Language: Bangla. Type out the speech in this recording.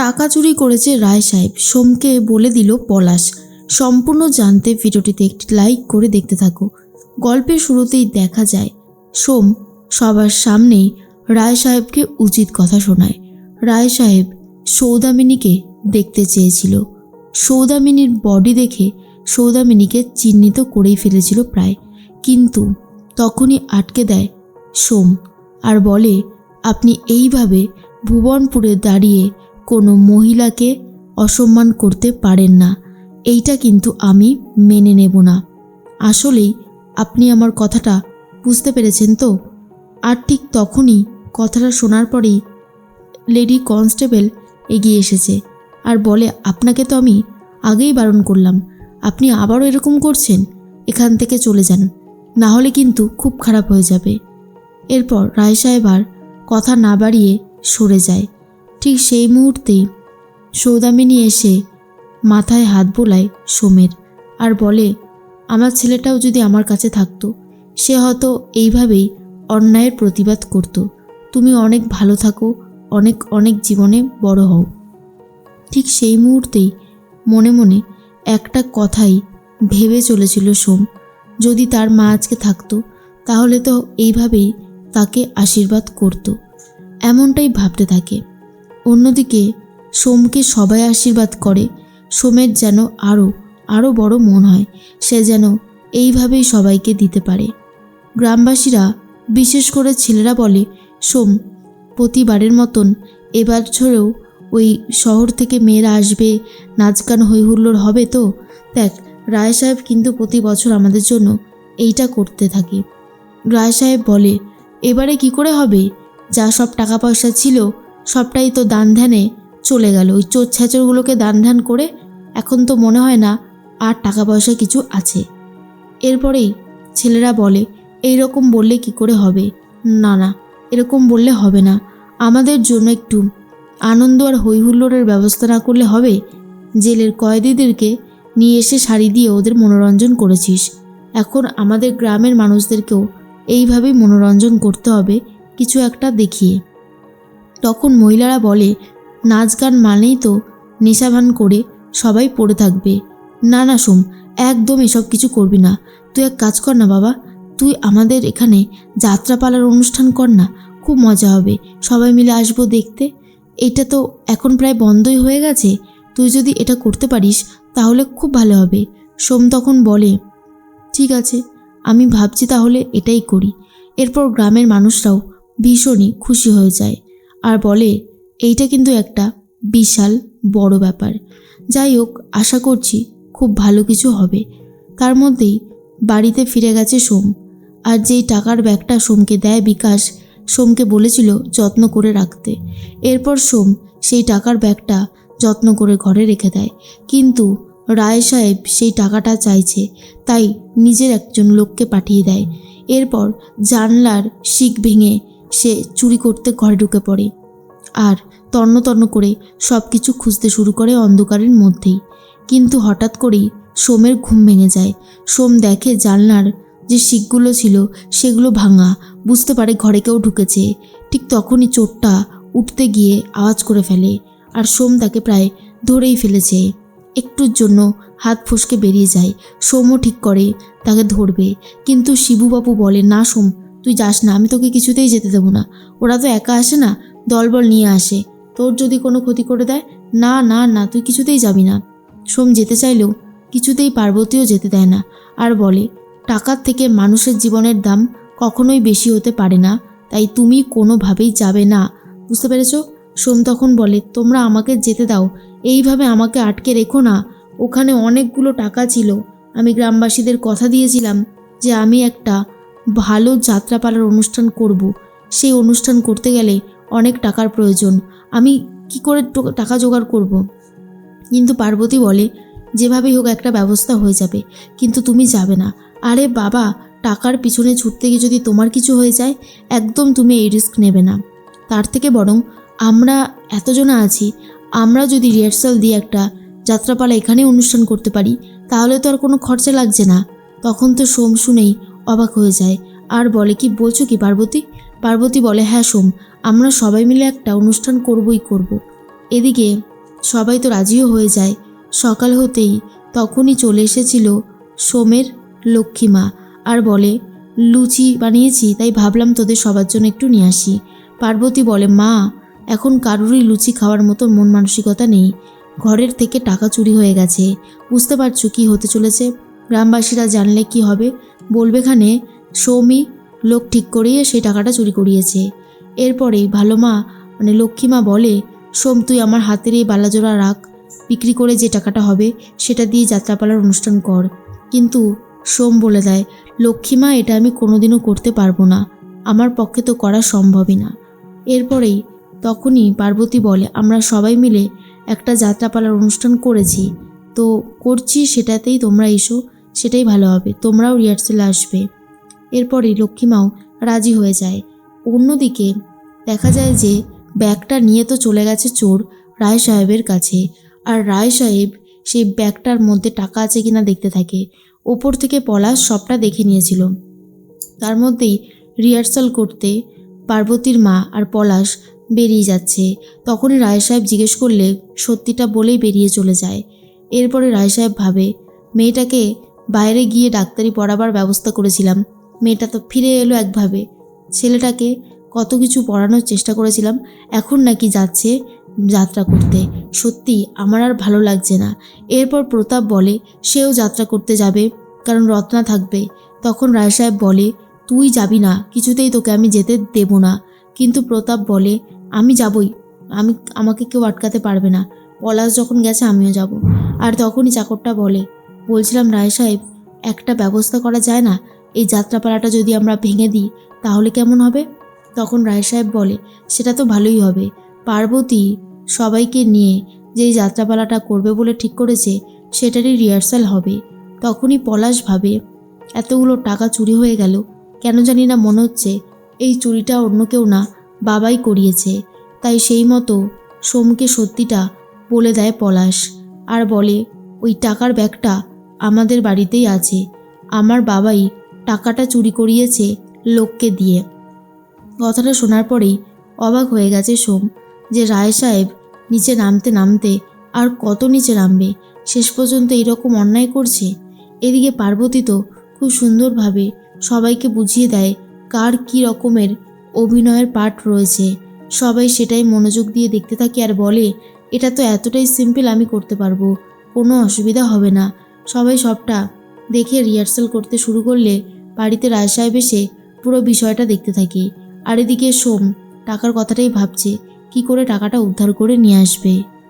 টাকা চুরি করেছে রায় সাহেব। সোমকে বলে দিল পলাশ। সম্পূর্ণ জানতে ভিডিওটিতে একটি লাইক করে দেখতে থাকো। গল্পের শুরুতেই দেখা যায়, সোম সবার সামনেই রায় সাহেবকে উচিত কথা শোনায়। রায় সাহেব সৌদামিনীকে দেখতে চেয়েছিল। সৌদামিনীর বডি দেখে সৌদামিনীকে চিহ্নিত করেই ফেলেছিল প্রায়। কিন্তু তখনই আটকে দেয় সোম আর বলে, আপনি এইভাবে ভুবনপুরে দাঁড়িয়ে কোনো মহিলাকে অসম্মান করতে পারেন না। এইটা কিন্তু আমি মেনে নেব না। আসলেই আপনি আমার কথাটা বুঝতে পেরেছেন তো? আর ঠিক তখনই কথাটা শোনার পরেই লেডি কনস্টেবল এগিয়ে এসেছে আর বলে, আপনাকে তো আমি আগেই বারণ করলাম। আপনি আবারও এরকম করছেন? এখান থেকে চলে যান। না হলে কিন্তু খুব খারাপ হয়ে যাবে। এরপর রায় সাহেব আর কথা না বাড়িয়ে সরে যায়। ঠিক সেই মুহূর্তেই সৌদামিনী এসে মাথায় হাত বোলায় সোমের আর বলে, আমার ছেলেটাও যদি আমার কাছে থাকতো, সে হয়তো এইভাবেই অন্যায়ের প্রতিবাদ করত। তুমি অনেক ভালো থাকো, অনেক অনেক জীবনে বড় হও। ঠিক সেই মুহূর্তেই মনে মনে একটা কথাই ভেবে চলেছিল সোম, যদি তার মা আজকে থাকতো, তাহলে তো এইভাবেই তাকে আশীর্বাদ করত। এমনটাই ভাবতে থাকে। অন্যদিকে সোমকে সবাই আশীর্বাদ করে। সোমের যেন আরও আরও বড় মন হয়, সে যেন এইভাবেই সবাইকে দিতে পারে। গ্রামবাসীরা, বিশেষ করে ছেলেরা বলে, সোম, প্রতিবারের মতন এবার ছড়েও ওই শহর থেকে মেয়েরা আসবে, নাচ গান হৈহুল্লোড় হবে তো? দেখ, রায় সাহেব কিন্তু প্রতি বছর আমাদের জন্য এইটা করতে থাকে। রায় সাহেব বলে, এবারে কি করে হবে? যা সব টাকা পয়সা ছিল সবটাই তো দান ধ্যানে চলে গেল। ওই চোর ছ্যাচরগুলোকে দান ধ্যান করে এখন তো মনে হয় না আর টাকা পয়সা কিছু আছে। এরপরেই ছেলেরা বলে এই রকম বললে কি করে হবে? না না, এরকম বললে হবে না। আমাদের জন্য একটু আনন্দ আর হৈহুল্লোড়ের ব্যবস্থা না করলে হবে? জেলের কয়েদিদেরকে নিয়ে এসে শাড়ি দিয়ে ওদের মনোরঞ্জন করেছিস। এখন আমাদের গ্রামের মানুষদেরকেও এইভাবেই মনোরঞ্জন করতে হবে। কিছু একটা দেখিয়ে। তখন মহিলারা বলে, নাচ গান মানেই তো নেশাভান করে সবাই পড়ে থাকবে। না না সোম, একদম এসব কিছু করবি না। তুই এক কাজ কর না বাবা, তুই আমাদের এখানে যাত্রাপালার অনুষ্ঠান কর না, খুব মজা হবে। সবাই মিলে আসব দেখতে। এটা তো এখন প্রায় বন্ধই হয়ে গেছে। তুই যদি এটা করতে পারিস, তাহলে খুব ভালো হবে। সোম তখন বলে, ঠিক আছে, আমি ভাবছি তাহলে এটাই করি। এরপর গ্রামের মানুষরাও ভীষণই খুশি হয়ে যায়। আর বলে, এইটা কিন্তু একটা বিশাল বড় ব্যাপার। যাই হোক, আশা করছি খুব ভালো কিছু হবে। তার মধ্যেই বাড়িতে ফিরে গেছে সোম। আর যেই টাকার ব্যাগটা সোমকে দেয় বিকাশ, সোমকে বলেছিল যত্ন করে রাখতে। এরপর সোম সেই টাকার ব্যাগটা যত্ন করে ঘরে রেখে দেয়। কিন্তু রায় সাহেব সেই টাকাটা চাইছে, তাই নিজের একজন লোককে পাঠিয়ে দেয়। এরপর জানলার শিক ভেঙে সে চুরি করতে ঘরে ঢুকে পড়ে আর তন্ন তন্ন করে সব কিছু খুঁজতে শুরু করে অন্ধকারের মধ্যেই। কিন্তু হঠাৎ করেই সোমের ঘুম ভেঙে যায়। সোম দেখে জানলার যে শিকগুলো ছিল সেগুলো ভাঙা, বুঝতে পারে ঘরে কেউ ঢুকেছে। ঠিক তখনই চোরটা উঠতে গিয়ে আওয়াজ করে ফেলে আর সোম তাকে প্রায় ধরেই ফেলেছে। একটুর জন্য হাত ফসকে বেরিয়ে যায়। সোমও ঠিক করে তাকে ধরবে। কিন্তু শিবুবাবু বলে, না সোম তুই যাস না, আমি তোকে কিছুতেই যেতে দেবো না। ওরা তো একা আসে না, দলবল নিয়ে আসে। তোর যদি কোনো ক্ষতি করে দেয়, না না না, তুই কিছুতেই যাবি না। সোম যেতে চাইলেও কিছুতেই পার্বতীও যেতে দেয় না। আর বলে, টাকার থেকে মানুষের জীবনের দাম কখনোই বেশি হতে পারে না, তাই তুমি কোনোভাবেই যাবে না। বুঝতে পেরেছ? সোম তখন বলে, তোমরা আমাকে যেতে দাও, এইভাবে আমাকে আটকে রেখো না। ওখানে অনেকগুলো টাকা ছিল। আমি গ্রামবাসীদের কথা দিয়েছিলাম যে আমি একটা ভালো যাত্রাপালার অনুষ্ঠান করব। সেই অনুষ্ঠান করতে গেলে অনেক টাকার প্রয়োজন। আমি কি করে টাকা জোগাড় করব। কিন্তু পার্বতী বলে, যেভাবেই হোক একটা ব্যবস্থা হয়ে যাবে। কিন্তু তুমি যাবে না। আরে বাবা, টাকার পিছনে ছুটতে গিয়ে যদি তোমার কিছু হয়ে যায়, একদম তুমি এই রিস্ক নেবে না। তার থেকে বরং আমরা এতজনা আছি, আমরা যদি রিহার্সাল দিয়ে একটা যাত্রাপালা এখানে অনুষ্ঠান করতে পারি, তাহলে তো আর কোনো খরচা লাগছে না। তখন তো সোম শুনেই অবাক হয়ে যায়। আর বলে, কি বলছো কি, পার্বতী? পার্বতী বলে হ্যাঁ সোম, আমরা সবাই মিলে একটা অনুষ্ঠান করবই করব। এদিকে সবাই তো রাজিও হয়ে যায়। সকাল হতেই তখনই চলে এসেছিল সোমের লক্ষ্মীমা আর বলে, লুচি বানিয়েছি, তাই ভাবলাম তোদের সবার জন্য একটু নিয়ে আসি। পার্বতী বলে, মা, এখন কারুরই লুচি খাওয়ার মতো মন মানসিকতা নেই। ঘরের থেকে টাকা চুরি হয়ে গেছে। বুঝতে পারছ কি হতে চলেছে? গ্রামবাসীরা জানলে কি হবে? বলবেখানে, সৌমি, লোক ঠিক করিয়ে সেই টাকাটা চুরি করিয়েছে। এরপরেই ভালো মা মানে লক্ষ্মীমা বলে, সোম, তুই আমার হাতের এই বালাজোড়া রাখ। বিক্রি করে যে টাকাটা হবে, সেটা দিয়ে যাত্রাপালার অনুষ্ঠান কর। কিন্তু সোম বলে দেয়, লক্ষ্মীমা, এটা আমি কোনোদিনও করতে পারব না। আমার পক্ষে তো করা সম্ভবই না। এরপরেই তখনই পার্বতী বলে, আমরা সবাই মিলে একটা যাত্রাপালার অনুষ্ঠান করেছি। তো করছি, সেটাতেই তোমরা এসো। সেটাই ভালো হবে, তোমরাও রিহার্সেলে আসবে। এরপরে লক্ষ্মীমাও রাজি হয়ে যায়। অন্যদিকে দেখা যায় যে ব্যাগটা নিয়ে তো চলে গেছে চোর রায় সাহেবের কাছে। আর রায় সাহেব সেই ব্যাগটার মধ্যে টাকা আছে কিনা দেখতে থাকে। ওপর থেকে পলাশ সবটা দেখে নিয়েছিল। তার মধ্যেই রিহার্সাল করতে পার্বতীর মা আর পলাশ বেরিয়ে যাচ্ছে। তখনই রায় সাহেব জিজ্ঞেস করলে সত্যিটা বলেই বেরিয়ে চলে যায়। এরপরে রায় সাহেব ভাবে, মেয়েটাকে বাইরে গিয়ে ডাক্তারি পড়াবার ব্যবস্থা করেছিলাম। মেয়েটা তো ফিরে এলো একভাবে। ছেলেটাকে কত কিছু পড়ানোর চেষ্টা করেছিলাম, এখন নাকি যাচ্ছে যাত্রা করতে। সত্যি, আমার আর ভালো লাগছে না। এরপর প্রতাপ বলে, সেও যাত্রা করতে যাবে, কারণ রত্না থাকবে। তখন রায় সাহেব বলে, তুই যাবি না, কিছুতেই তোকে আমি যেতে দেব না। কিন্তু প্রতাপ বলে, আমি যাবই, আমি, আমাকে কেউ আটকাতে পারবে না। পলাশ যখন গেছে, আমিও যাব। আর তখনই চাকরটা বলে বলছিলাম, রায় সাহেব, একটা ব্যবস্থা করা যায় না? এই যাত্রাপালাটা যদি আমরা ভেঙে দিই, তাহলে কেমন হবে? তখন রায় সাহেব বলে, সেটা তো ভালোই হবে। পার্বতী সবাইকে নিয়ে যেই যাত্রাপালাটা করবে বলে ঠিক করেছে, সেটারই রিহার্সাল হবে। তখনই পলাশ ভাবে, এতগুলো টাকা চুরি হয়ে গেল, কেন জানি না মনে হচ্ছে, এই চুরিটা অন্য কেউ না, বাবাই করিয়েছে। তাই সেই মতো সোমকে সত্যিটা বলে দেয় পলাশ। আর বলে, ওই টাকার ব্যাগটা আমাদের বাড়িতেই আছে। আমার বাবাই টাকাটা চুরি করিয়েছে লোককে দিয়ে। কথাটা শোনার পরেই অবাক হয়ে গেছে সোম যে রায় সাহেব নিচে নামতে নামতে আর কত নিচে নামবে? শেষ পর্যন্ত এরকম অন্যায় করছে? এদিকে পার্বতী তো খুব সুন্দরভাবে সবাইকে বুঝিয়ে দেয় কার কী রকমের অভিনয়ের পাঠ রয়েছে। সবাই সেটাই মনোযোগ দিয়ে দেখতে থাকে আর বলে, এটা তো এতটাই সিম্পল আমি করতে পারব। কোনো অসুবিধা হবে না। সবাই সবটা দেখে রিহার্সাল করতে শুরু করলে বাড়িতে রায় সাহেব এসে পুরো বিষয়টা দেখতে থাকে। আর এদিকে সোম টাকার কথাটাই ভাবছে, কি করে টাকাটা উদ্ধার করে নিয়ে আসবে।